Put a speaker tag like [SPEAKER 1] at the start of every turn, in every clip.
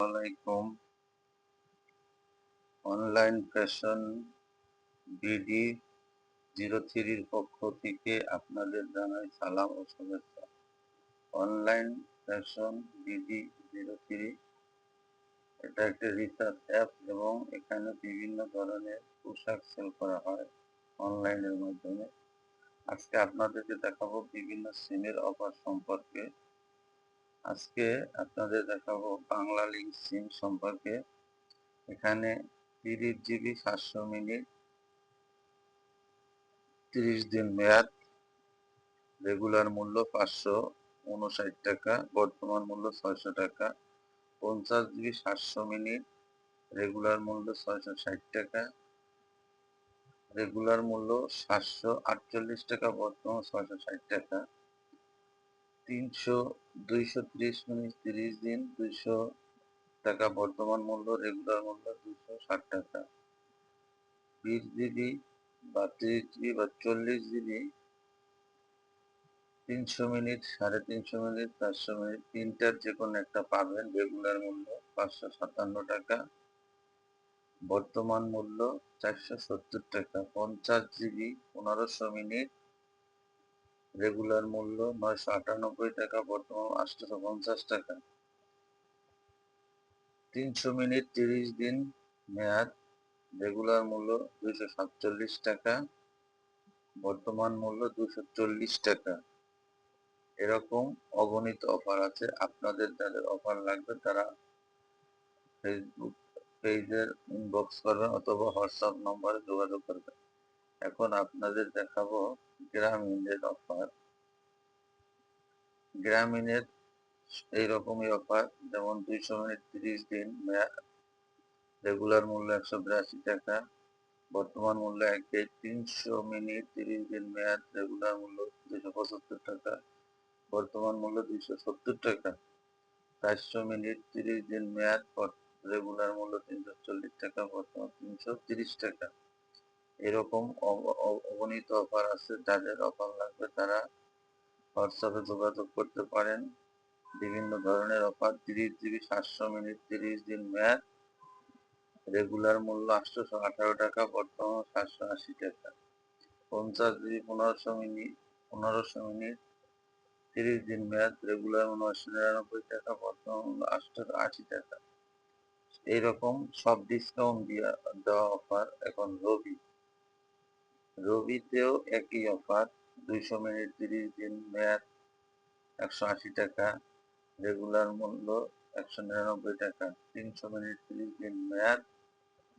[SPEAKER 1] আলাইকুম। Online Fashion BD zero থ্রির পক্ষ থেকে আপনাদের জানাই সালাম ও শুভেচ্ছা। Online Fashion BD zero three, এটা একটা রিসার্চ অ্যাপ এবং এখানে বিভিন্ন ধরনের পোশাক সেল করা হয় অনলাইনের মাধ্যমে। আজকে আপনাদেরকে দেখাবো বিভিন্ন সিমের অফার সম্পর্কে। আজকে আপনাদের দেখাবো বাংলা লিঙ্ক সিম সম্পর্কে। এখানে তিরিশ জিবি সাতশো মিনিট, তিরিশ দিন মেয়াদ রেগুলার মূল্য পাঁচশো উনষাট টাকা, বর্তমান মূল্য ছয়শো টাকা, পঞ্চাশ জিবি সাতশো মিনিট রেগুলার মূল্য ছয়শো ষাট টাকা রেগুলার মূল্য সাতশো আটচল্লিশ টাকা, বর্তমান ছয়শো ষাট টাকা। তিনশো দুইশো ত্রিশ মিনিট তিরিশ দিন, দুইশো টাকা বর্তমান মূল্য রেগুলার মূল্য দুইশো ষাট টাকা। বিশ জিবি বা তিরিশ জিবি বা চল্লিশ জিবি তিনশো মিনিট, সাড়ে তিনশো মিনিট, চারশো মিনিট, তিনটার যে কোনো একটা পাবেন রেগুলার মূল্য পাঁচশো সাতান্ন টাকা। বর্তমান মূল্য চারশো সত্তর টাকা, পঞ্চাশ জিবি পনেরোশো মিনিট রেগুলার মূল্য নয়শো আটানব্বই টাকা, বর্তমান আটশোশো পঞ্চাশ টাকা। তিনশো মিনিট তিরিশ দিন মেয়াদ, রেগুলার মূল্য দুইশো সাতচল্লিশ টাকা, বর্তমান মূল্য দুশো চল্লিশ টাকা। এরকম অগণিত অফার আছে, আপনাদের যাদের অফার লাগবে তারা ফেসবুক পেজের ইনবক্স করবেন অথবা হোয়াটসঅ্যাপ নম্বরে যোগাযোগ করবেন। এখন আপনাদের দেখাবো গ্রামীণের অফার গ্রামীণের এইরকমই অফার যেমন দুইশো মিনিট তিরিশ দিন রেগুলার মূল্য একশো বিরাশি টাকা, বর্তমান মূল্য একে তিনশো মিনিট তিরিশ দিন মেয়াদ রেগুলার মূল্য দুশো পঁচাত্তর টাকা, বর্তমান মূল্য দুইশো সত্তর টাকা। চারশো মিনিট তিরিশ দিন মেয়াদ রেগুলার মূল্য তিনশো চল্লিশ টাকা, বর্তমান তিনশো তিরিশ টাকা। এরকম অগণিত অফার আছে যাদের অফার লাগবে, তারা হোয়াটসঅ্যাপে যোগাযোগ করতে পারেন। বিভিন্ন ধরনের অফার, তিরিশ জিবি, সাতশো মিনিট, তিরিশ দিন মেয়াদ রেগুলার মূল্য আটশোশো আঠারো টাকা, বর্তমান সাতশো আশি টাকা। পঞ্চাশ জিবি, পনেরোশো মিনিট পনেরোশো মিনিট, তিরিশ দিন মেয়াদ রেগুলার নয়শো নিরানব্বই টাকা, বর্তমান মূল্য আটশো আশি টাকা। এইরকম সব ডিসকাউন্ট দেওয়া অফার এখন রবি। রবিতেও একই অফার, দুইশো মিনিট তিরিশ দিন মেয়াদ, একশো আশি টাকা, রেগুলার মূল্য একশো নিরানব্বই টাকা, তিনশো মিনিট তিরিশ দিন মেয়াদ,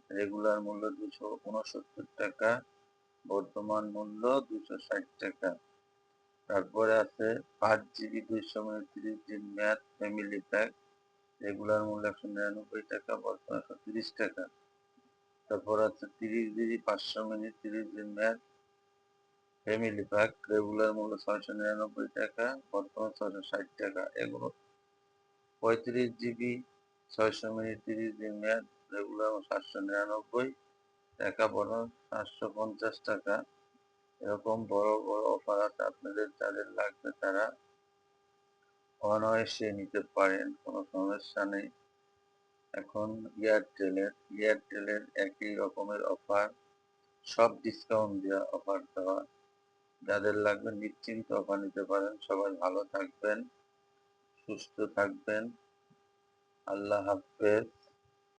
[SPEAKER 1] রেগুলার মূল্য দুশো উনসত্তর টাকা, বর্তমান মূল্য দুশো ষাট টাকা। তারপরে আছে পাঁচ জিবি দুইশো মিনিট তিরিশ দিন মেয়াদ, ফ্যামিলি প্যাক, রেগুলার মূল্য একশো নিরানব্বই টাকা, বর্তমান একশো তিরিশ টাকা। তারপর আছে তিরিশ জিবি পাঁচশো মিনিট তিরিশ দিন মেয়াদ ফ্যামিলি প্যাক রেগুলার মূল্য ছয়শো নিরানব্বই টাকা, বর্তমান ছয়শো ষাট টাকা। এগুলো পঁয়ত্রিশ জিবি ছয়শো মিনিট তিরিশ দিন মেয়াদ রেগুলার সাতশো নিরানব্বই টাকা বড় সাতশো পঞ্চাশ টাকা। এরকম বড় বড় অফার আছে, আপনাদের যাদের লাগবে তারা অনায়াসে নিতে পারেন, কোনো সমস্যা নেই। এখন এয়ারটেলের এয়ারটেলের একই রকমের অফার সব ডিসকাউন্ট দেওয়া অফার দেওয়া। যাদের লাগবে নিশ্চিন্ত অফার নিতে পারেন। সবাই ভালো থাকবেন, সুস্থ থাকবেন। আল্লাহ হাফেজ।